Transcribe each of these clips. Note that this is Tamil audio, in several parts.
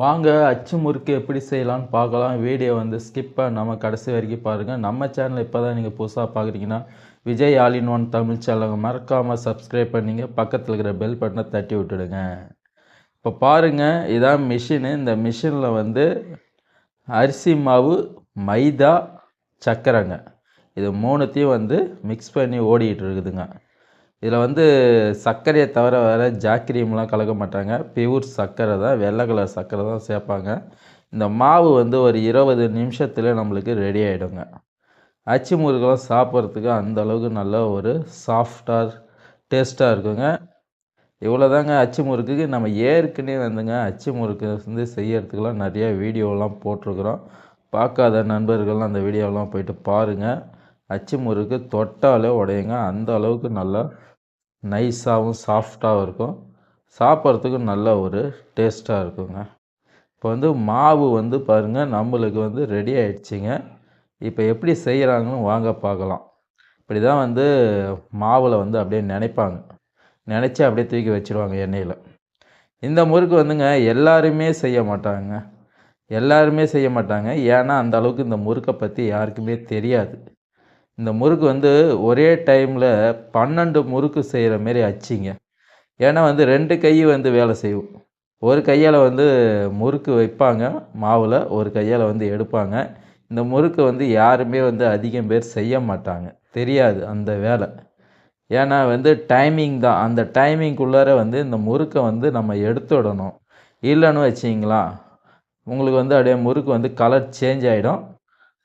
வாங்க அச்சு முறுக்கு எப்படி செய்யலாம்னு பார்க்கலாம். வீடியோ வந்து ஸ்கிப் நம்ம கடைசி வரைக்கும் பாருங்கள் நம்ம சேனல் இப்போ தான் நீங்கள் புதுசாக பார்க்குறீங்கன்னா Vijay all in one Tamil சேனலை மறக்காமல் சப்ஸ்கிரைப் பண்ணிங்க. பக்கத்தில் இருக்கிற பெல் பட்டனை தட்டி விட்டுடுங்க. இப்போ பாருங்கள் இதான் மிஷினு இந்த மிஷினில் வந்து அரிசி மாவு மைதா சக்கரைங்க. இது மூணுத்தையும் வந்து மிக்ஸ் பண்ணி ஓடிக்கிட்டு இருக்குதுங்க. இதில் வந்து சர்க்கரையை தவிர வேறு ஜாக்கிரியம்லாம் கலக்க மாட்டாங்க. பியூர் சர்க்கரை தான் வெள்ளை கலர் சர்க்கரை தான் சேர்ப்பாங்க. இந்த மாவு வந்து ஒரு இருபது நிமிஷத்தில் நம்மளுக்கு ரெடி ஆகிடுங்க அச்சு முறுக்கெல்லாம் சாப்பிட்றதுக்கு அந்த அளவுக்கு நல்ல ஒரு சாஃப்டாக டேஸ்ட்டாக இருக்குங்க. இவ்வளோ தாங்க அச்சு முறுக்குக்கு. நம்ம ஏற்கனவே வந்துங்க அச்சு முறுக்கு வந்து செய்யறதுக்கெலாம் நிறைய வீடியோலாம் போட்டிருக்குறோம். பார்க்காத நண்பர்கள்லாம் அந்த வீடியோலாம் போயிட்டு பாருங்கள் அச்சு முறுக்கு தொட்டாலே உடையுங்க. அந்த அளவுக்கு நல்லா நைஸாகவும் சாஃப்டாகவும் இருக்கும். சாப்பிட்றதுக்கு நல்ல ஒரு டேஸ்ட்டாக இருக்குங்க. இப்போ வந்து மாவு வந்து பாருங்கள் நம்மளுக்கு வந்து ரெடி ஆகிடுச்சிங்க இப்போ எப்படி செய்கிறாங்கன்னு வாங்க பார்க்கலாம். இப்படி தான் வந்து மாவில் வந்து அப்படியே நினைப்பாங்க. நினச்சி அப்படியே தூக்கி வச்சுருவாங்க எண்ணெயில். இந்த முறுக்கு வந்துங்க எல்லாருமே செய்ய மாட்டாங்க. எல்லாருமே செய்ய மாட்டாங்க. ஏன்னா அந்த அளவுக்கு இந்த முறுக்கை பற்றி யாருக்குமே தெரியாது. இந்த முறுக்கு வந்து ஒரே டைமில் பன்னெண்டு முறுக்கு செய்கிற மாரி அச்சிங்க. ஏன்னா வந்து ரெண்டு கை வந்து வேலை செய்வோம் ஒரு கையால் வந்து முறுக்கு வைப்பாங்க மாவில் ஒரு கையால் வந்து எடுப்பாங்க. இந்த முறுக்கு வந்து யாருமே வந்து அதிகம் பேர் செய்ய மாட்டாங்க. தெரியாது அந்த வேலை. ஏன்னா வந்து டைமிங் தான். அந்த டைமிங்குள்ளார வந்து இந்த முறுக்கை வந்து நம்ம எடுத்து விடணும் இல்லைன்னு வச்சிங்களா உங்களுக்கு வந்து அப்படியே முறுக்கு வந்து கலர் சேஞ்ச் ஆகிடும்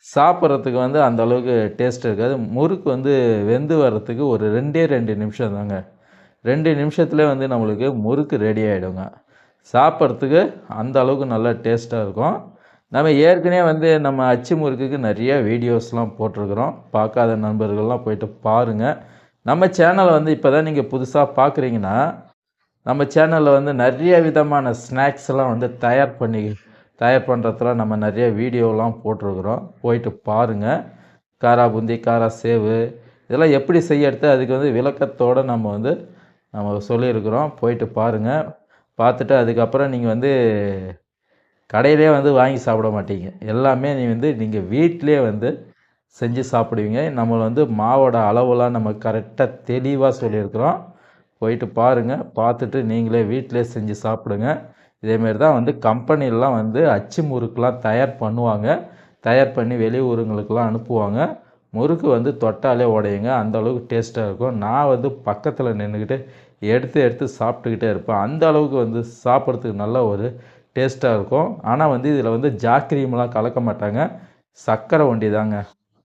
சாப்பிட்றதுக்கு வந்து அந்த அளவுக்கு டேஸ்ட் இருக்காது. முறுக்கு வந்து வெந்து வர்றதுக்கு ஒரு ரெண்டே ரெண்டு நிமிஷம் தாங்க. ரெண்டு நிமிஷத்தில் வந்து நம்மளுக்கு முறுக்கு ரெடி ஆகிடுங்க சாப்பிட்றதுக்கு அந்த அளவுக்கு நல்லா டேஸ்ட்டாக இருக்கும். நம்ம ஏற்கனவே வந்து நம்ம அச்சு முறுக்குக்கு நிறைய வீடியோஸ்லாம் போட்டிருக்கிறோம். பார்க்காத நண்பர்கள்லாம் போயிட்டு பாருங்கள் நம்ம சேனலை வந்து இப்போ தான் நீங்கள் புதுசாக பார்க்குறீங்கன்னா நம்ம சேனலில் வந்து நிறைய விதமான ஸ்நாக்ஸ் எல்லாம் வந்து தயார் பண்ணி தயார் பண்ணுறதுல நம்ம நிறைய வீடியோலாம் போட்டிருக்குறோம். போயிட்டு பாருங்கள் காரா பூந்தி காரா சேவு இதெல்லாம் எப்படி செய்யறது அதுக்கு வந்து விளக்கத்தோடு நம்ம வந்து நம்ம சொல்லியிருக்கிறோம். போயிட்டு பாருங்கள் பார்த்துட்டு அதுக்கப்புறம் நீங்கள் வந்து கடையிலே வந்து வாங்கி சாப்பிட மாட்டீங்க. எல்லாமே நீ வந்து நீங்கள் வீட்டிலே வந்து செஞ்சு சாப்பிடுவீங்க. நம்மளை வந்து மாவோட அளவுலாம் நம்ம கரெக்டாக தெளிவாக சொல்லியிருக்கிறோம். போயிட்டு பாருங்கள் பார்த்துட்டு நீங்களே வீட்டிலே செஞ்சு சாப்பிடுங்க. இதேமாரி தான் வந்து கம்பெனிலலாம் வந்து அச்சு முறுக்கெலாம் தயார் பண்ணுவாங்க. தயார் பண்ணி வெளியூருங்களுக்கெலாம் அனுப்புவாங்க. முறுக்கு வந்து தொட்டாலே உடையுங்க. அந்த அளவுக்கு டேஸ்ட்டாக இருக்கும். நான் வந்து பக்கத்தில் நின்றுக்கிட்டு எடுத்து எடுத்து சாப்பிட்டுக்கிட்டே இருப்பேன். அந்த அளவுக்கு வந்து சாப்பிட்றதுக்கு நல்ல ஒரு டேஸ்ட்டாக இருக்கும். ஆனால் வந்து இதில் வந்து ஜாக்கிரியமெலாம் கலக்க மாட்டாங்க. சர்க்கரை ஒண்டி தாங்க.